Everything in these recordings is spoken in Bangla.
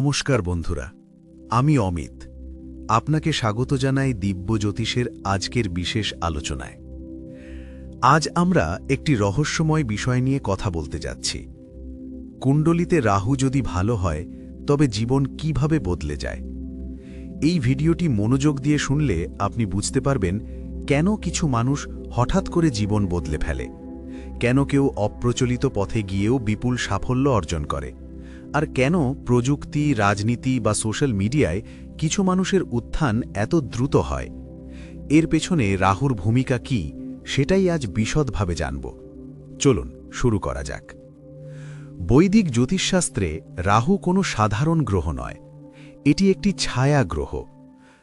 নমস্কার বন্ধুরা, আমি অমিত। আপনাকে স্বাগত জানাই দিব্য জ্যোতিষের আজকের বিশেষ আলোচনায়। আজ আমরা একটি রহস্যময় বিষয় নিয়ে কথা বলতে যাচ্ছি। কুণ্ডলিতে রাহু যদি ভালো হয়, তবে জীবন কীভাবে বদলে যায়? এই ভিডিওটি মনোযোগ দিয়ে শুনলে আপনি বুঝতে পারবেন কেন কিছু মানুষ হঠাৎ করে জীবন বদলে ফেলে। কেন কেউ অপ্রচলিত পথে গিয়েও বিপুল সাফল্য অর্জন করে? আর কেন প্রযুক্তি, রাজনীতি বা সোশ্যাল মিডিয়ায় কিছু মানুষের উত্থান এত দ্রুত হয়? এর পেছনে রাহুর ভূমিকা কি, সেটাই আজ বিশদভাবে জানব। চলুন শুরু করা যাক। বৈদিক জ্যোতিষশাস্ত্রে রাহু কোনো সাধারণ গ্রহ নয়, এটি একটি ছায়া গ্রহ।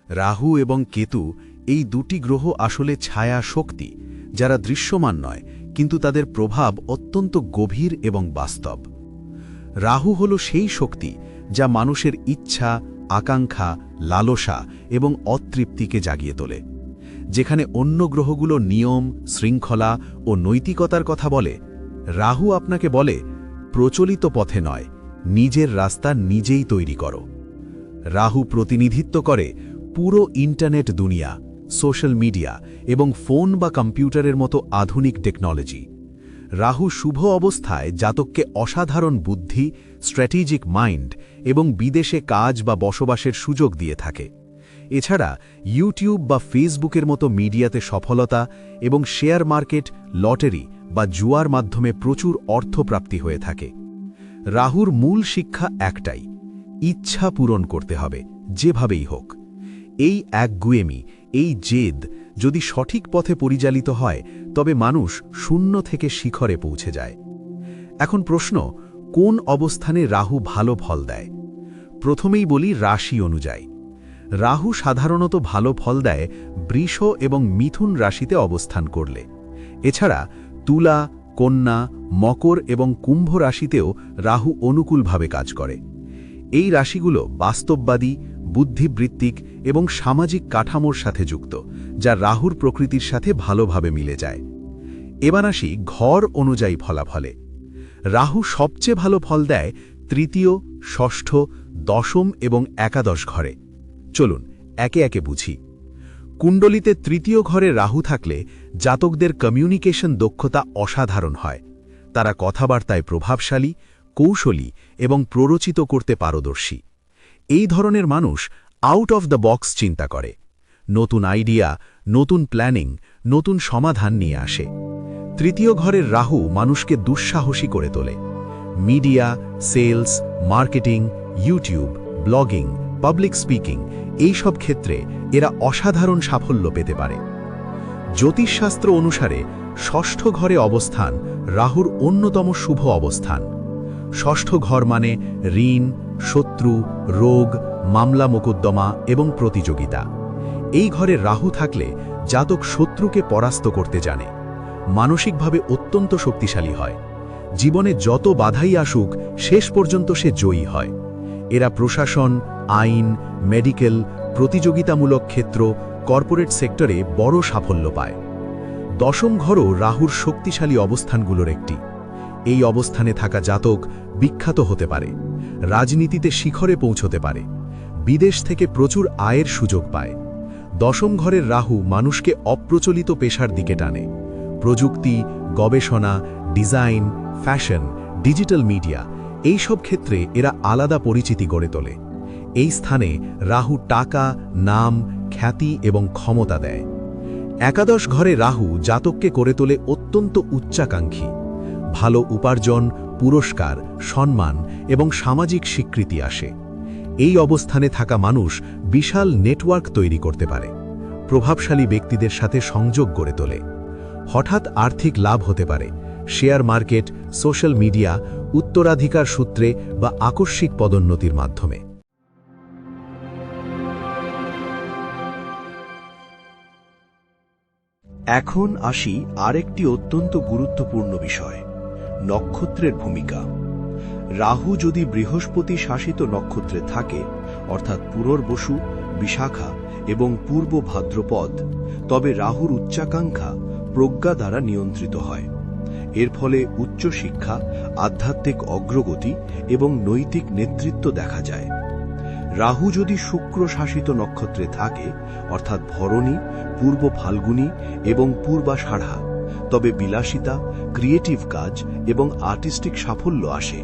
রাহু এবং কেতু এই দুটি গ্রহ আসলে ছায়া শক্তি, যারা দৃশ্যমান নয়, কিন্তু তাদের প্রভাব অত্যন্ত গভীর এবং বাস্তব। রাহু হল সেই শক্তি যা মানুষের ইচ্ছা, আকাঙ্ক্ষা, লালসা এবং অতৃপ্তিকে জাগিয়ে তোলে। যেখানে অন্য গ্রহগুলো নিয়ম, শৃঙ্খলা ও নৈতিকতার কথা বলে, রাহু আপনাকে বলে, প্রচলিত পথে নয়, নিজের রাস্তা নিজেই তৈরি করো। রাহু প্রতিনিধিত্ব করে পুরো ইন্টারনেট দুনিয়া, সোশ্যাল মিডিয়া এবং ফোন বা কম্পিউটারের মতো আধুনিক টেকনোলজি। রাহু শুভ অবস্থায় জাতককে অসাধারণ বুদ্ধি, স্ট্র্যাটেজিক মাইন্ড এবং বিদেশে কাজ বা বসবাসের সুযোগ দিয়ে থাকে। এছাড়া ইউটিউব বা ফেসবুকের মতো মিডিয়াতে সফলতা এবং শেয়ার মার্কেট, লটারি বা জুয়ার মাধ্যমে প্রচুর অর্থপ্রাপ্তি হয়ে থাকে। রাহুর মূল শিক্ষা একটাই, ইচ্ছা পূরণ করতে হবে, যেভাবেই হোক। এই একগুয়েমি, এই জেদ যদি সঠিক পথে পরিচালিত হয়, তবে মানুষ শূন্য থেকে শিখরে পৌঁছে যায়। এখন প্রশ্ন, কোন অবস্থানে রাহু ভালো ফল দেয়? প্রথমেই বলি রাশি অনুযায়ী। রাহু সাধারণত ভালো ফল দেয় বৃষ এবং মিথুন রাশিতে অবস্থান করলে। এছাড়া তুলা, কন্যা, মকর এবং কুম্ভ রাশিতেও রাহু অনুকূলভাবে কাজ করে। এই রাশিগুলো বাস্তববাদী বুদ্ধিবৃত্তিক এবং সামাজিক কাঠামোর সাথে যুক্ত, যা রাহুর প্রকৃতির সাথে ভালোভাবে মিলে যায়। এবার আসি ঘর অনুযায়ী ফলাফলে। রাহু সবচেয়ে ভালো ফল দেয় তৃতীয়, ষষ্ঠ, দশম এবং একাদশ ঘরে। চলুন, একে একে বুঝি। কুণ্ডলিতে তৃতীয় ঘরে রাহু থাকলে জাতকদের কমিউনিকেশন দক্ষতা অসাধারণ হয়। তারা কথাবার্তায় প্রভাবশালী, কৌশলী এবং প্ররোচিত করতে পারদর্শী। এই ধরনের মানুষ আউট অফ দ্য বক্স চিন্তা করে। নতুন আইডিয়া নতুন প্ল্যানিং নতুন সমাধান নিয়ে আসে। তৃতীয় ঘরের রাহু মানুষকে দুঃসাহসী করে তোলে। Media sales marketing YouTube blogging public speaking এই সব ক্ষেত্রে এরা অসাধারণ সাফল্য পেতে পারে। জ্যোতিষশাস্ত্র অনুসারে ষষ্ঠ ঘরে অবস্থান রাহুর অন্যতম শুভ অবস্থান। ষষ্ঠ ঘর মানে ঋণ, শত্রু, রোগ, মামলা মোকদ্দমা এবং প্রতিযোগিতা। এই ঘরে রাহু থাকলে জাতক শত্রুকে পরাস্ত করতে জানে। মানসিকভাবে অত্যন্ত শক্তিশালী হয়। জীবনে যত বাধাই আসুক, শেষ পর্যন্ত সে জয়ী হয়। এরা প্রশাসন, আইন, মেডিকেল, প্রতিযোগিতামূলক ক্ষেত্র, কর্পোরেট সেক্টরে বড় সাফল্য পায়। দশম ঘরও রাহুর শক্তিশালী অবস্থানগুলোর একটি। এই অবস্থানে থাকা জাতক বিখ্যাত হতে পারে, রাজনীতিতে শিখরে পৌঁছতে পারে, বিদেশ থেকে প্রচুর আয়ের সুযোগ পায়। দশম ঘরের রাহু মানুষকে অপ্রচলিত পেশার দিকে টানে। প্রযুক্তি, গবেষণা, ডিজাইন, ফ্যাশন, ডিজিটাল মিডিয়া, এই সব ক্ষেত্রে এরা আলাদা পরিচিতি গড়ে তোলে। এই স্থানে রাহু টাকা, নাম, খ্যাতি এবং ক্ষমতা দেয়। একাদশ ঘরে রাহু জাতককে করে তোলে অত্যন্ত উচ্চাকাঙ্ক্ষী। ভালো উপার্জন, পুরস্কার, সম্মান এবং সামাজিক স্বীকৃতি আসে। এই অবস্থানে থাকা মানুষ বিশাল নেটওয়ার্ক তৈরি করতে পারে, প্রভাবশালী ব্যক্তিদের সাথে সংযোগ গড়ে তোলে। হঠাৎ আর্থিক লাভ হতে পারে, শেয়ার মার্কেট, সোশ্যাল মিডিয়া, উত্তরাধিকার সূত্রে বা আকস্মিক পদোন্নতির মাধ্যমে। এখন আসি আরেকটি অত্যন্ত গুরুত্বপূর্ণ বিষয়। নক্ষত্রের ভূমিকা। রাহু যদি বৃহস্পতি শাসিত নক্ষত্রে থাকে, অর্থাৎ পুনর্বসু বিশাখা এবং পূর্ব ভাদ্রপদ, তবে রাহুর উচ্চাকাঙ্ক্ষা প্রজ্ঞা দ্বারা নিয়ন্ত্রিত হয়। এর ফলে উচ্চশিক্ষা আধ্যাত্মিক অগ্রগতি এবং নৈতিক নেতৃত্ব দেখা যায়। রাহু যদি শুক্র শাসিত নক্ষত্রে থাকে, অর্থাৎ ভরণী, পূর্ব ফাল্গুনী এবং পূর্বাষাঢ়া তবে বিলাসিতা, ক্রিয়েটিভ কাজ এবং আর্টিস্টিক সাফল্য আসে।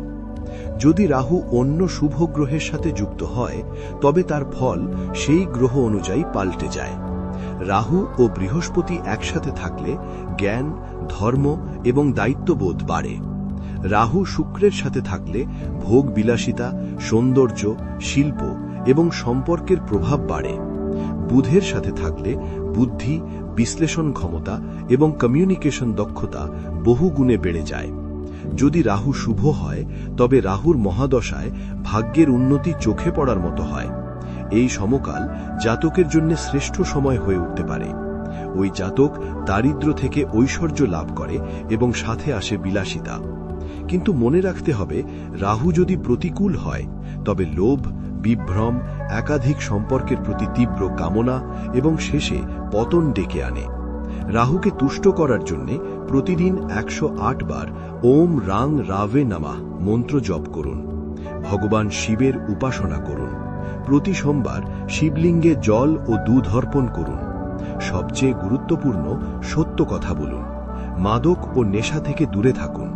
যদি রাহু অন্য শুভ গ্রহের সাথে যুক্ত হয়, তবে তার ফল সেই গ্রহ অনুযায়ী পাল্টে যায়। রাহু ও বৃহস্পতি একসাথে থাকলে জ্ঞান, ধর্ম এবং দায়িত্ববোধ বাড়ে। রাহু শুক্রের সাথে থাকলে ভোগ বিলাসিতা, সৌন্দর্য, শিল্প এবং সম্পর্কের প্রভাব বাড়ে। বুধের সাথে থাকলে বুদ্ধি, বিশ্লেষণ ক্ষমতা এবং কমিউনিকেশন দক্ষতা বহু গুণে বেড়ে যায়। যদি রাহু শুভ হয়, তবে রাহুর মহাদশায় ভাগ্যের উন্নতি চোখে পড়ার মতো হয়। এই সমকাল জাতকের জন্য শ্রেষ্ঠ সময় হয়ে উঠতে পারে। ওই জাতক দারিদ্র থেকে ঐশ্বর্য লাভ করে এবং সাথে আসে বিলাসিতা। কিন্তু মনে রাখতে হবে, রাহু যদি প্রতিকূল হয়, তবে লোভ বিভ্রম, একাধিক সম্পর্কের প্রতি তীব্র কামনা এবং শেষে পতন ডেকে আনে। রাহুকে তুষ্ট করার জন্য প্রতিদিন একশো বার ওম রাং রাভে নামা মন্ত্র জপ করুন। ভগবান শিবের উপাসনা করুন। প্রতি সোমবার শিবলিঙ্গে জল ও দুধ অর্পণ করুন। সবচেয়ে গুরুত্বপূর্ণ সত্য কথা বলুন। মাদক ও নেশা থেকে দূরে থাকুন।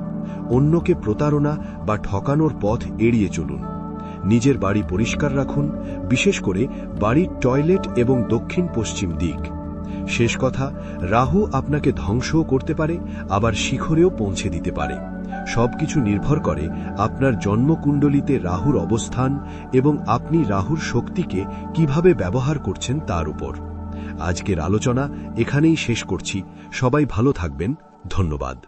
অন্যকে প্রতারণা বা ঠকানোর পথ এড়িয়ে চলুন। নিজের বাড়ি পরিষ্কার রাখুন, বিশেষ করে বাড়ির টয়লেট এবং দক্ষিণ পশ্চিম দিক। শেষ কথা, রাহু আপনাকে ধ্বংসও করতে পারে, আবার শিখরেও পৌঁছে দিতে পারে। সবকিছু নির্ভর করে আপনার জন্মকুণ্ডলিতে রাহুর অবস্থান এবং আপনি রাহুর শক্তিকে কীভাবে ব্যবহার করছেন তার উপর। আজকের আলোচনা এখানেই শেষ করছি। সবাই ভালো থাকবেন। ধন্যবাদ।